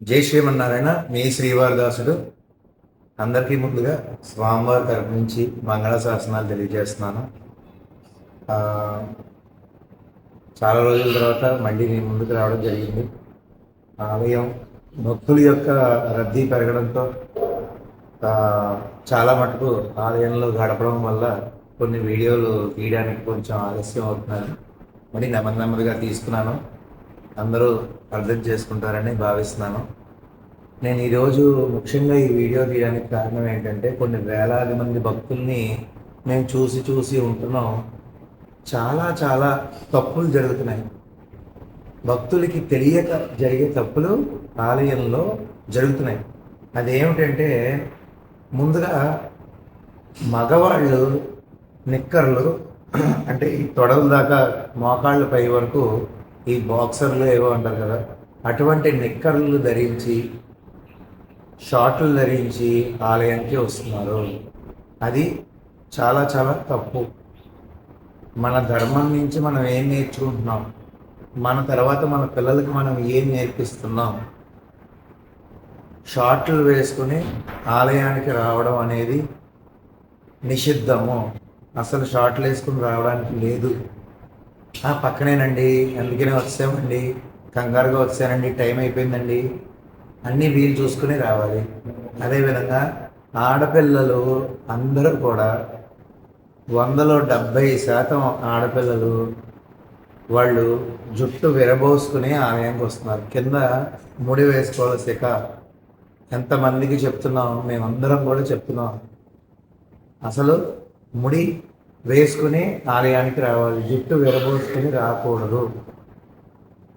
జై శ్రీమన్నారాయణ మీ శ్రీవారదాసుడు. అందరికీ ముందుగా స్వామివారి తరపు నుంచి మంగళ శాసనాలు తెలియజేస్తున్నాను చాలా రోజుల తర్వాత మళ్ళీ మీ ముందుకు రావడం జరిగింది. ఆలయం భక్తుల యొక్క రద్దీ పెరగడంతో చాలా మటుకు ఆలయంలో గడపడం వల్ల కొన్ని వీడియోలు తీయడానికి కొంచెం ఆలస్యం అవుతున్నాను మరి నెమ్మది నెమ్మదిగా తీసుకున్నాను. అందరూ అర్థం చేసుకుంటారని భావిస్తున్నాను. నేను ఈరోజు ముఖ్యంగా ఈ వీడియో తీయడానికి కారణం ఏంటంటే కొన్ని వేలాది మంది భక్తుల్ని మేము చూసి చూసి ఉంటున్నాం. చాలా చాలా తప్పులు జరుగుతున్నాయి. భక్తులకి తెలియక జరిగే తప్పులు ఆలయంలో జరుగుతున్నాయి. అదేమిటంటే ముందుగా మగవాళ్ళు నిక్కర్లు అంటే ఈ తొడల దాకా మోకాళ్ళ పై వరకు ఈ బాక్సర్లు ఏవో అంటారు కదా అటువంటి నిక్కర్లు ధరించి షార్ట్లు ధరించి ఆలయానికి వస్తున్నారు. అది చాలా చాలా తప్పు. మన ధర్మం నుంచి మనం ఏం నేర్చుకుంటున్నాం? మన తర్వాత మన పిల్లలకి మనం ఏం నేర్పిస్తున్నాం? షార్ట్లు వేసుకుని ఆలయానికి రావడం అనేది నిషిద్ధము. అసలు షార్ట్లు వేసుకుని రావడానికి లేదు. పక్కనేనండి. అందుకనే వచ్చామండి. కంగారుగా వచ్చానండి. టైం అయిపోయిందండి. అన్నీ వీలు చూసుకుని రావాలి. అదేవిధంగా ఆడపిల్లలు అందరూ కూడా వందలో డెబ్భై శాతం ఆడపిల్లలు వాళ్ళు జుట్టు విరబోసుకుని ఆలయానికి వస్తున్నారు. కింద ముడి వేసుకోవాల్సిక ఎంతమందికి చెప్తున్నాం? మేమందరం కూడా చెప్తున్నాం. అసలు ముడి వేసుకుని ఆలయానికి రావాలి. జుట్టు విరబోసుకుని రాకూడదు.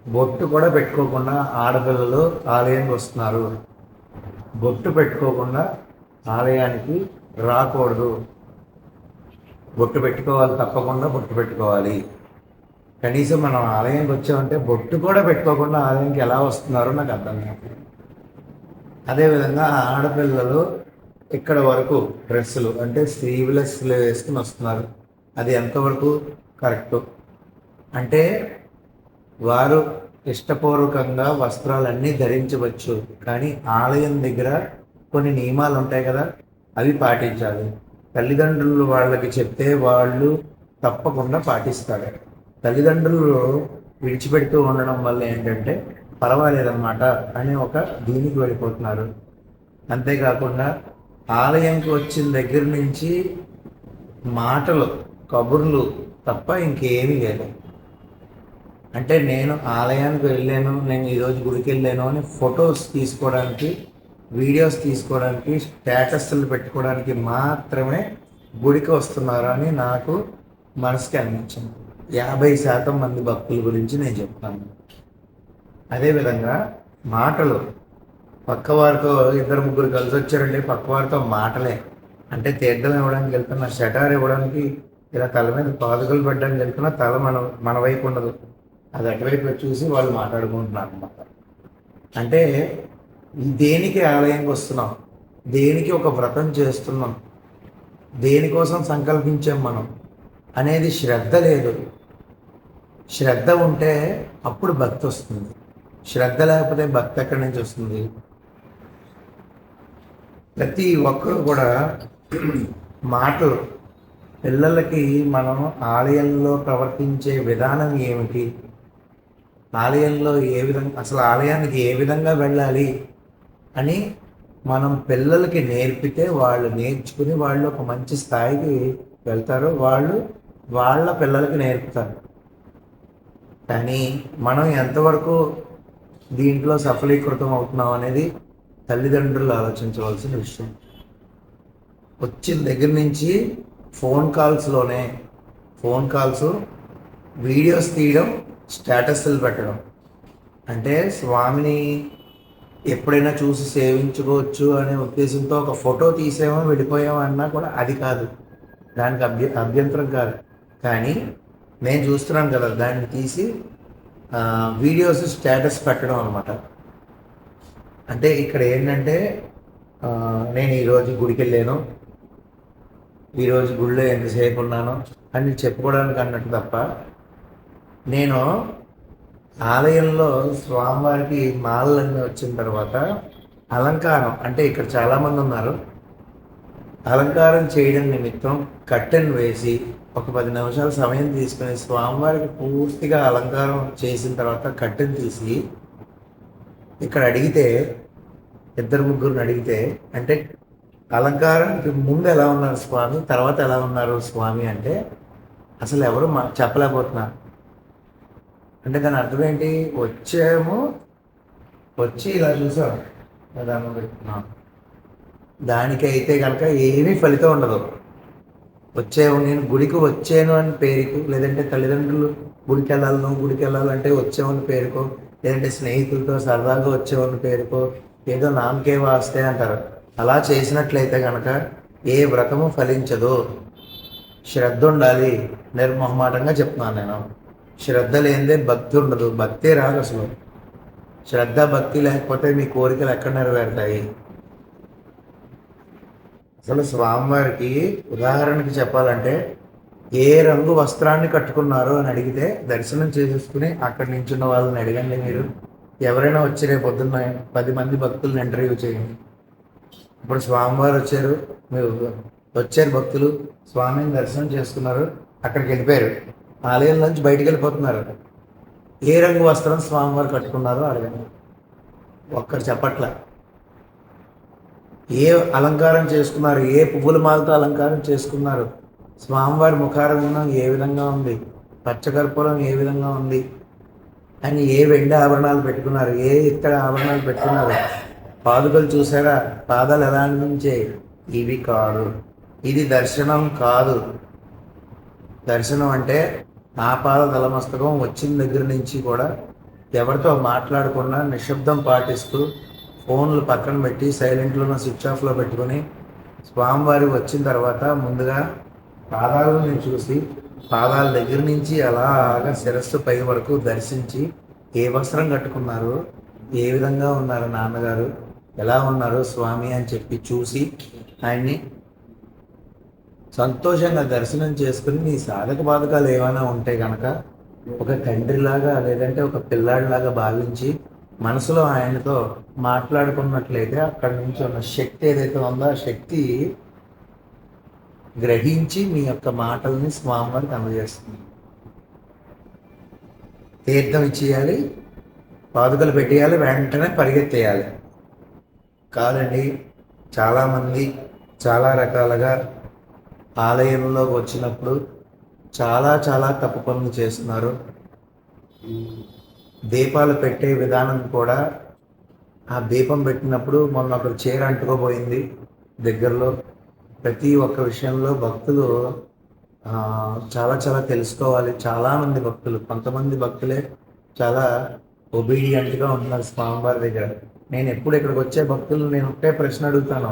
బొట్టు కూడా పెట్టుకోకుండా ఆడపిల్లలు ఆలయానికి వస్తున్నారు. బొట్టు పెట్టుకోకుండా ఆలయానికి రాకూడదు. బొట్టు పెట్టుకోవాలి తప్పకుండా బొట్టు పెట్టుకోవాలి. కనీసం మనం ఆలయానికి వచ్చామంటే బొట్టు కూడా పెట్టుకోకుండా ఆలయానికి ఎలా వస్తున్నారో నాకు అర్థం కాదు. అదేవిధంగా ఆడపిల్లలు ఇక్కడ వరకు డ్రెస్సులు అంటే స్లీవ్లెస్లు వేసుకుని వస్తున్నారు. అది ఎంతవరకు కరెక్టు? అంటే వారు ఇష్టపూర్వకంగా వస్త్రాలన్నీ ధరించవచ్చు కానీ ఆలయం దగ్గర కొన్ని నియమాలు ఉంటాయి కదా అవి పాటించాలి. తల్లిదండ్రులు వాళ్ళకి చెప్తే వాళ్ళు తప్పకుండా పాటిస్తారు. తల్లిదండ్రులు విడిచిపెడుతూ ఉండడం వల్ల ఏంటంటే పర్వాలేదన్నమాట అని ఒక దీనికి వెళ్ళిపోతున్నారు. అంతేకాకుండా ఆలయంకి వచ్చిన దగ్గర నుంచి మాటలు కబుర్లు తప్ప ఇంకేమీ లేదు అంటే నేను ఆలయానికి వెళ్ళాను నేను ఈరోజు గుడికి వెళ్ళాను అని ఫొటోస్ తీసుకోవడానికి వీడియోస్ తీసుకోవడానికి స్టేటస్లు పెట్టుకోవడానికి మాత్రమే గుడికి వస్తున్నారు అని నాకు మనసుకి అనిపించింది. యాభై శాతం మంది భక్తుల గురించి నేను చెప్తాను. అదేవిధంగా మాటలు పక్కవారితో ఇద్దరు ముగ్గురు కలిసి వచ్చారండి. పక్కవారితో మాటలే. అంటే తీర్థం ఇవ్వడానికి వెళ్తున్నా షటార్ ఇవ్వడానికి ఇలా తల మీద పాదుకలు పెట్టడానికి వెళ్తున్నా తల మన మన వైపు ఉండదు. అది అటువైపు చూసి వాళ్ళు మాట్లాడుకుంటున్నారు అన్నమాట. అంటే దేనికి ఆలయంకి వస్తున్నాం? దేనికి ఒక వ్రతం చేస్తున్నాం? దేనికోసం సంకల్పించాం మనం? అనేది శ్రద్ధ లేదు. శ్రద్ధ ఉంటే అప్పుడు భక్తి వస్తుంది. శ్రద్ధ లేకపోతే భక్తి ఎక్కడి నుంచి వస్తుంది? ప్రతి ఒక్కరు కూడా మాటలు. పిల్లలకి మనం ఆలయంలో ప్రవర్తించే విధానం ఏమిటి? ఆలయంలో ఏ విధంగా అసలు ఆలయానికి ఏ విధంగా వెళ్ళాలి? అని మనం పిల్లలకి నేర్పితే వాళ్ళు నేర్చుకుని వాళ్ళు ఒక మంచి స్థాయికి వెళ్తారు. వాళ్ళు వాళ్ళ పిల్లలకి నేర్పుతారు. కానీ మనం ఎంతవరకు దీంట్లో సఫలీకృతం అవుతున్నాం అనేది తల్లిదండ్రులు ఆలోచించవలసిన విషయం. వచ్చిన దగ్గర నుంచి ఫోన్ కాల్స్లోనే ఫోన్ కాల్స్ వీడియోస్ తీయడం స్టేటస్లు పెట్టడం. అంటే స్వామిని ఎప్పుడైనా చూసి సేవించుకోవచ్చు అనే ఉద్దేశంతో ఒక ఫోటో తీసేమో వెళ్ళిపోయామో అన్నా కూడా అది కాదు. దానికి అభ్య అభ్యంతరం కాదు. కానీ నేను చూస్తున్నాను కదా దాన్ని తీసి వీడియోస్ స్టేటస్ పెట్టడం అనమాట అంటే ఇక్కడ ఏంటంటే నేను ఈరోజు గుడికి వెళ్ళాను ఈరోజు గుడిలో ఎంతసేపు ఉన్నాను అని చెప్పుకోవడానికి అన్నట్టు తప్ప నేను ఆలయంలో స్వామివారికి మాలన్నీ వచ్చిన తర్వాత అలంకారం అంటే ఇక్కడ చాలామంది ఉన్నారు. అలంకారం చేయడం నిమిత్తం కట్టెన్ వేసి ఒక పది నిమిషాల సమయం తీసుకుని స్వామివారికి పూర్తిగా అలంకారం చేసిన తర్వాత కట్టెను తీసి ఇక్కడ అడిగితే ఇద్దరు ముగ్గురుని అడిగితే అంటే అలంకారానికి ముందు ఎలా ఉన్నారు స్వామి తర్వాత ఎలా ఉన్నారు స్వామి అంటే అసలు ఎవరు మా చెప్పలేకపోతున్నారు. అంటే దాని అర్థం ఏంటి? వచ్చాము వచ్చి ఇలా చూసాం. దండం పెట్టుకున్నాం. దానికైతే కనుక ఏమీ ఫలితం ఉండదు. వచ్చేవు నేను గుడికి వచ్చాను అని పేరుకు లేదంటే తల్లిదండ్రులు గుడికి వెళ్ళాలను గుడికి వెళ్ళాలంటే వచ్చామని పేరుకో లేదంటే స్నేహితులతో సరదాగా వచ్చామని పేరుకో ఏదో నామకే వాస్తే అంటారు. అలా చేసినట్లయితే కనుక ఏ వ్రతము ఫలించదు. శ్రద్ధ ఉండాలి నిర్మహమాటంగా చెప్తున్నాను నేను. శ్రద్ధ లేనిదే భక్తి ఉండదు. భక్తే రాదు అసలు. శ్రద్ధ భక్తి లేకపోతే మీ కోరికలు ఎక్కడ నెరవేరుతాయి? అసలు స్వామివారికి ఉదాహరణకి చెప్పాలంటే ఏ రంగు వస్త్రాన్ని కట్టుకున్నారో అని అడిగితే దర్శనం చేసేసుకుని అక్కడి నుంచి ఉన్న వాళ్ళని అడగండి మీరు. ఎవరైనా వచ్చి రేపు పొద్దున్న పది మంది భక్తులను ఇంటర్వ్యూ చేయండి. ఇప్పుడు స్వామివారు వచ్చారు. మీరు వచ్చారు భక్తులు. స్వామిని దర్శనం చేసుకున్నారు. అక్కడికి వెళ్ళిపోయారు. ఆలయం నుంచి బయటికి వెళ్ళిపోతున్నారు. ఏ రంగు వస్త్రం స్వామివారు కట్టుకున్నారో అడగండి. ఒక్కరు చెప్పట్ల. ఏ అలంకారం చేసుకున్నారు? ఏ పువ్వుల మాలతో అలంకారం చేసుకున్నారు? స్వామివారి ముఖారంగం ఏ విధంగా ఉంది? పచ్చకర్పూరం ఏ విధంగా ఉంది? అని ఏ వెండి ఆభరణాలు పెట్టుకున్నారు ఏ ఇత్తడి ఆభరణాలు పెట్టుకున్నారు? పాదుకలు చూసారా? పాదాలు ఎలా అనిపించాయి ఇవి కాదు. ఇది దర్శనం కాదు. దర్శనం అంటే ఆపాద తలమస్తకం వచ్చిన దగ్గర నుంచి కూడా ఎవరితో మాట్లాడకుండా నిశ్శబ్దం పాటిస్తూ ఫోన్లు పక్కన పెట్టి సైలెంట్లో స్విచ్ ఆఫ్లో పెట్టుకొని స్వామివారి వచ్చిన తర్వాత ముందుగా పాదాలను చూసి పాదాల దగ్గర నుంచి అలాగా శిరస్సు పై వరకు దర్శించి ఏ వస్త్రం కట్టుకున్నారు ఏ విధంగా ఉన్నారు నాన్నగారు ఎలా ఉన్నారు స్వామి అని చెప్పి చూసి ఆయన్ని సంతోషంగా దర్శనం చేసుకుని నీ సాధక బాధకాలు ఏమైనా ఉంటే కనుక ఒక తండ్రిలాగా లేదంటే ఒక పిల్లాడిలాగా భావించి మనసులో ఆయనతో మాట్లాడుకున్నట్లయితే అక్కడి నుంచి ఉన్న శక్తి ఏదైతే ఉందో ఆ శక్తి గ్రహించి మీ యొక్క మాటల్ని స్వామివారికి అందజేస్తుంది. తీర్థం ఇచ్చేయాలి పాదుకలు పెట్టేయాలి వెంటనే పరిగెత్తేయాలి. కాదండి చాలామంది చాలా రకాలుగా ఆలయంలోకి వచ్చినప్పుడు చాలా చాలా తప్పు పనులు చేస్తున్నారు. దీపాలు పెట్టే విధానం కూడా ఆ దీపం పెట్టినప్పుడు మొన్న ఒకరు చీర అంటుకోబోయింది దగ్గరలో. ప్రతి ఒక్క విషయంలో భక్తులు చాలా చాలా తెలుసుకోవాలి. చాలామంది భక్తులు కొంతమంది భక్తులే చాలా ఒబీడియంట్గా ఉంటున్నారు స్వామివారి దగ్గర. నేను ఎప్పుడు ఇక్కడికి వచ్చే భక్తులు నేను ఒకటే ప్రశ్న అడుగుతాను.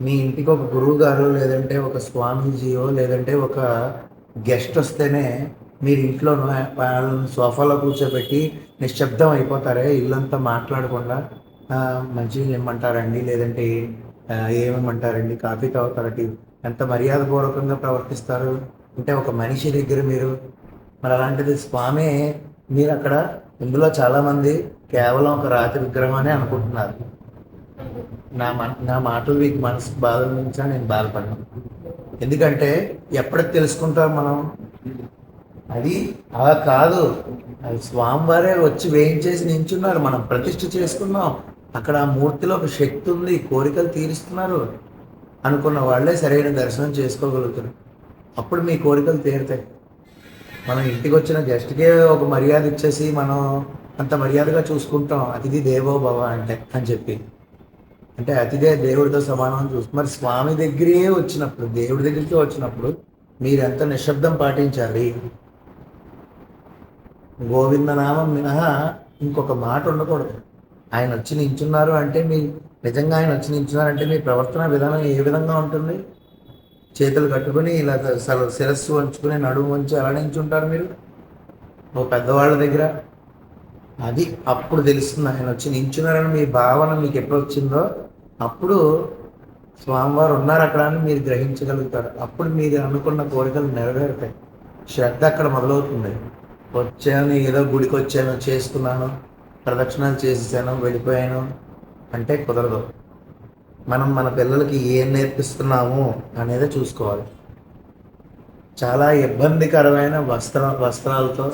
మీ ఇంటికి ఒక గురువు గారు లేదంటే ఒక స్వామీజీయో లేదంటే ఒక గెస్ట్ వస్తేనే మీరు ఇంట్లో వాళ్ళని సోఫాలో కూర్చోబెట్టి నిశ్శబ్దం అయిపోతారే ఇల్లంతా మాట్లాడకుండా. మంచి ఇమ్మంటారండి లేదంటే ఏమేమంటారండి? కాఫీ తాగుతారండి. ఎంత మర్యాదపూర్వకంగా ప్రవర్తిస్తారు? అంటే ఒక మనిషి దగ్గర మీరు మరి అలాంటిది స్వామి మీరు అక్కడ ఇందులో చాలామంది కేవలం ఒక రాతి విగ్రహం అని అనుకుంటున్నారు. నా నా మాటలు మీకు మనసు బాధ నుంచా నేను బాధపడ్డాను ఎందుకంటే ఎప్పటికి తెలుసుకుంటాం మనం. అది అలా కాదు. అది స్వామివారే వచ్చి వేయించేసి నించున్నారు. మనం ప్రతిష్ఠ చేసుకున్నాం. అక్కడ ఆ మూర్తిలో ఒక శక్తి ఉంది కోరికలు తీరుస్తున్నారు అనుకున్న వాళ్ళే సరైన దర్శనం చేసుకోగలుగుతారు అప్పుడు మీ కోరికలు తీరుతాయి. మనం ఇంటికి వచ్చిన గెస్ట్కే ఒక మర్యాద ఇచ్చేసి మనం అంత మర్యాదగా చూసుకుంటాం అతిథి దేవో భవ అంటే అని చెప్పి. అంటే అతిథే దేవుడితో సమానం చూసి మరి స్వామి దగ్గరే వచ్చినప్పుడు దేవుడి దగ్గరికి వచ్చినప్పుడు మీరెంత నిశ్శబ్దం పాటించాలి? గోవిందనామం మినహా ఇంకొక మాట ఉండకూడదు. ఆయన వచ్చి నించున్నారు అంటే మీ నిజంగా ఆయన వచ్చి నించున్నారంటే మీ ప్రవర్తన విధానం ఏ విధంగా ఉంటుంది? చేతులు కట్టుకుని ఇలా శిరస్సు వంచుకుని నడుము వంచి అలా నించుంటారు మీరు? ఓ పెద్దవాళ్ళ దగ్గర? అది అప్పుడు తెలుస్తుంది ఆయన వచ్చి నించున్నారని మీ భావన మీకు ఎప్పుడు వచ్చిందో? అప్పుడు స్వామివారు ఉన్నారు అక్కడ అని మీరు గ్రహించగలుగుతారు. అప్పుడు మీరు అనుకున్న కోరికలు నెరవేరుతాయి. శ్రద్ధ అక్కడ మొదలవుతుంది. వచ్చాను ఏదో గుడికి వచ్చాను చేసుకున్నాను. ప్రదక్షిణాలు చేసేసాను వెళ్ళిపోయాను అంటే కుదరదు. మనం మన పిల్లలకి ఏం నేర్పిస్తున్నాము అనేది చూసుకోవాలి. చాలా ఇబ్బందికరమైన వస్త్ర వస్త్రాలతో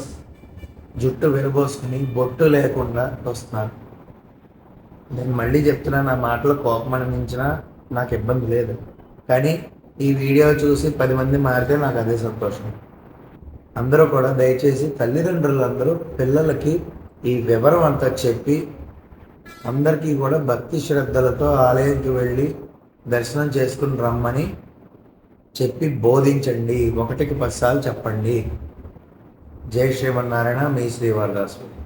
జుట్టు విరబోసుకుని బొట్టు లేకుండా వస్తున్నారు. నేను మళ్ళీ చెప్తున్నా నా మాటలు కోపం అనిపించినా నాకు ఇబ్బంది లేదు. కానీ ఈ వీడియో చూసి పది మంది మారితే నాకు అదే సంతోషం. అందరూ కూడా దయచేసి తల్లిదండ్రులందరూ పిల్లలకి ఈ వివరం అంతా చెప్పి అందరికీ కూడా భక్తి శ్రద్ధలతో ఆలయంకి వెళ్ళి దర్శనం చేసుకుని రమ్మని చెప్పి బోధించండి. ఒకటికి పదిసార్లు చెప్పండి. జై శ్రీమన్నారాయణ మీ శ్రీవారదాసు.